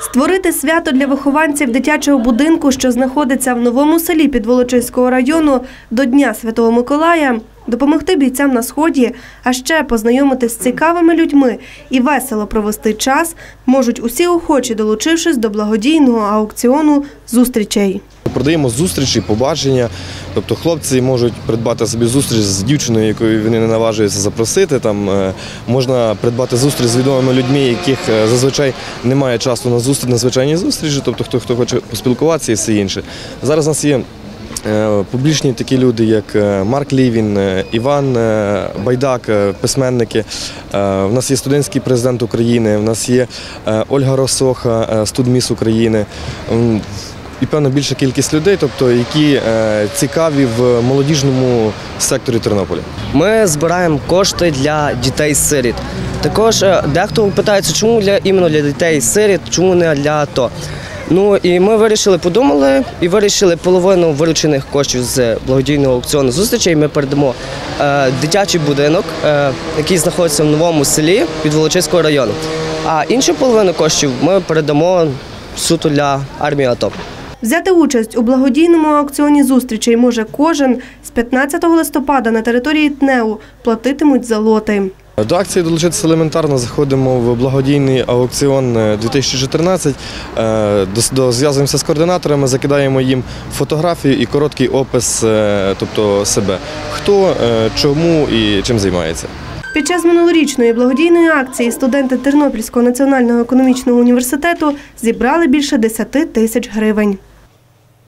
Створити свято для вихованців дитячого будинку, що знаходиться в новому селі Підволочиського району до Дня Святого Миколая, допомогти бійцям на сході, а ще познайомитись з цікавими людьми і весело провести час можуть усі охочі, долучившись до благодійного аукціону зустрічей. Продаємо зустрічі, побачення. Тобто хлопці можуть придбати собі зустріч з дівчиною, якою вони не наважуються запросити. Там е, можна придбати зустріч з відомими людьми, яких е, зазвичай немає часу на зустріч, на звичайні зустрічі, тобто хто, хто хоче поспілкуватися і все інше. Зараз у нас є. е, Публічні такі люди, як Марк Лівін, Іван Байдак, письменники. У нас є студентський президент України, у нас є Ольга Росоха, студміс України. І певно більша кількість людей, тобто які е, цікаві в молодіжному секторі Тернополя. Ми збираємо кошти для дітей-сиріт. Також е, дехто питається, чому для іменно для дітей-сиріт, чому не для АТО. Ну і ми вирішили, подумали і вирішили половину виручених коштів з благодійного аукціону зустрічей. Ми передамо е, дитячий будинок, е, який знаходиться в новому селі від Волочиського району. А іншу половину коштів ми передамо суто для армії АТО. Взяти участь у благодійному аукціоні зустрічей може кожен з 15 листопада на території ТНЕУ платитимуть за лоти. До акції долучитися елементарно. Заходимо в благодійний аукціон е, 2014, е, до- зв'язуємося з координаторами, закидаємо їм фотографію і короткий опис, е, тобто себе, хто, е, чому і чим займається. Під час минулорічної благодійної акції студенти Тернопільського національного економічного університету зібрали більше 10 тисяч гривень.